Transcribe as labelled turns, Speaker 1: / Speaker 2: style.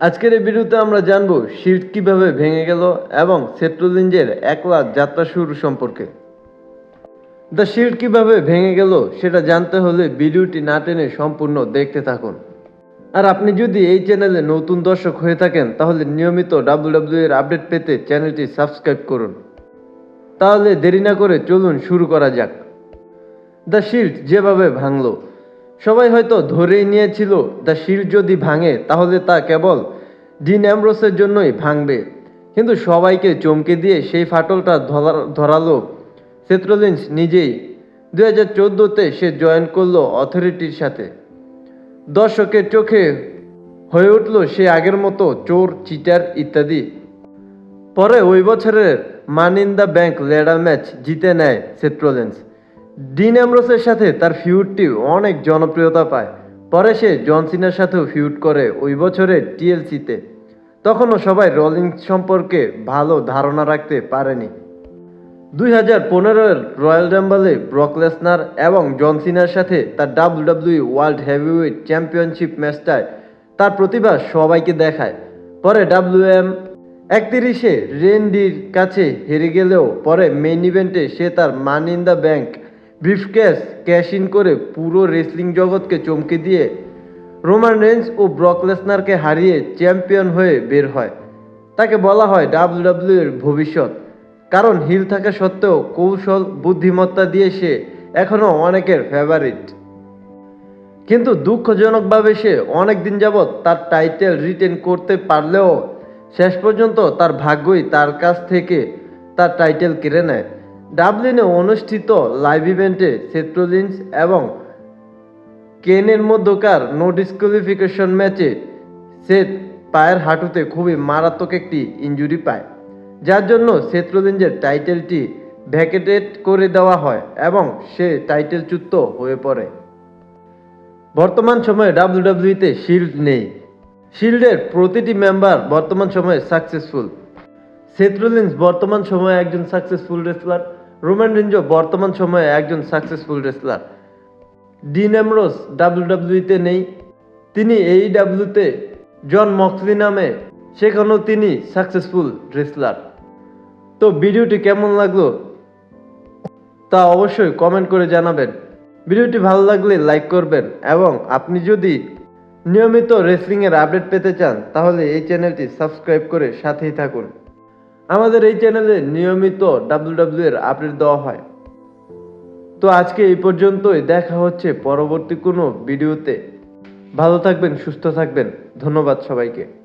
Speaker 1: আজকের এই ভিডিওতে আমরা জানব শিল্ড কীভাবে ভেঙে গেল এবং সেট্রোলিঞ্জের এক লাখ যাত্রা শুরু সম্পর্কে। দ্য শিল্ড কীভাবে ভেঙে গেল সেটা জানতে হলে ভিডিওটি না টেনে সম্পূর্ণ দেখতে থাকুন। আর আপনি যদি এই চ্যানেলে নতুন দর্শক হয়ে থাকেন, তাহলে নিয়মিত ডাব্লিউডাব্লিউ এর আপডেট পেতে চ্যানেলটি সাবস্ক্রাইব করুন। তাহলে দেরি না করে চলুন শুরু করা যাক। দ্য শিল্ড যেভাবে ভাঙলো সবাই হয়তো ধরেই নিয়েছিল দ্য শিল্ড যদি ভাঙে, তাহলে তা কেবল ডিন অ্যাম্ব্রোসের জন্যই ভাঙবে। কিন্তু সবাইকে চমকে দিয়ে সেই ফাটলটা ধরা- ধরালো সেত্রোলিন্স নিজেই। দু হাজার চোদ্দোতে সে জয়েন করল অথরিটির সাথে। দর্শকের চোখে হয়ে উঠল সে আগের মতো চোর, চিটার ইত্যাদি। পরে ওই বছরের money in the bank ladder match জিতে নেয় সেট্রোলেন্স ডিন অ্যামরোসের সাথে তার ফিউডটি অনেক জনপ্রিয়তা পায়। পরে সে জন সিনার সাথেও ফিউড করে ওই বছরের টিএলসিতে। তখনও সবাই রলিং সম্পর্কে ভালো ধারণা রাখতে পারেনি। দুই হাজার পনেরোর রয়্যাল রাম্বলে ব্রকলেসনার এবং জনসিনার সাথে তার W W world heavyweight championship ম্যাচটায় তার প্রতিভা সবাইকে দেখায়। পরে ডাব্লিউ এম একত্রিশে রেন্ডির কাছে হেরে গেলেও পরে মেইন ইভেন্টে সে তার money in the bank briefcase cash in করে পুরো রেসলিং জগৎকে চমকে দিয়ে রোমান রেঞ্জ ও ব্রক লেসনারকে হারিয়ে চ্যাম্পিয়ন হয়ে বের হয়। তাকে বলা হয় ডাব্লিউডাব্লিউ এর ভবিষ্যৎ। কারণ হিল থাকা সত্ত্বেও কৌশল, বুদ্ধিমত্তা দিয়ে সে এখনও অনেকের ফেভারিট কিন্তু দুঃখজনকভাবে সে অনেক দিন যাবৎ তার টাইটেল রিটেন করতে পারলেও শেষ পর্যন্ত তার ভাগ্যই তার কাছ থেকে তার টাইটেল কেড়ে নেয়। ডাবলিনে অনুষ্ঠিত লাইভ ইভেন্টে সেট্রোলিন্স এবং কেনের মধ্যকার নো ডিসকোয়ালিফিকেশন ম্যাচে সেট পায়ের হাঁটুতে খুবই মারাত্মক একটি ইনজুরি পায়, যার জন্য সেত্রোলিঞ্জের টাইটেলটি ভ্যাকেটেড করে দেওয়া হয় এবং সে টাইটেলচ্যুত হয়ে পড়ে। বর্তমান সময়ে ডাব্লিউডাব্লিউতে শিল্ড নেই। শিল্ডের প্রতিটি মেম্বার বর্তমান সময়ে সাকসেসফুল। সেথ্রোলিন্স বর্তমান সময়ে একজন সাকসেসফুল রেসলার। রোমান রেঞ্জো বর্তমান সময়ে একজন সাকসেসফুল রেসলার ডিন এমরোস ডাব্লিউডাব্লিউতে নেই। তিনি এই ডাব্লিউতে জন মক্সলি নামে, সেখানেও তিনি সাকসেসফুল রেসলার তো ভিডিওটি কেমন লাগল তা অবশ্যই কমেন্ট করে জানাবেন। ভিডিওটি ভালো লাগলে লাইক করবেন এবং আপনি যদি নিয়মিত রেসলিংয়ের আপডেট পেতে চান, তাহলে এই চ্যানেলটি সাবস্ক্রাইব করে সাথেই থাকুন। আমাদের এই চ্যানেলে নিয়মিত ডাব্লিউডাব্লিউ এর আপডেট দেওয়া হয়। তো আজকে এই পর্যন্তই, দেখা হচ্ছে পরবর্তী কোনো ভিডিওতে। ভালো থাকবেন, সুস্থ থাকবেন। ধন্যবাদ সবাইকে।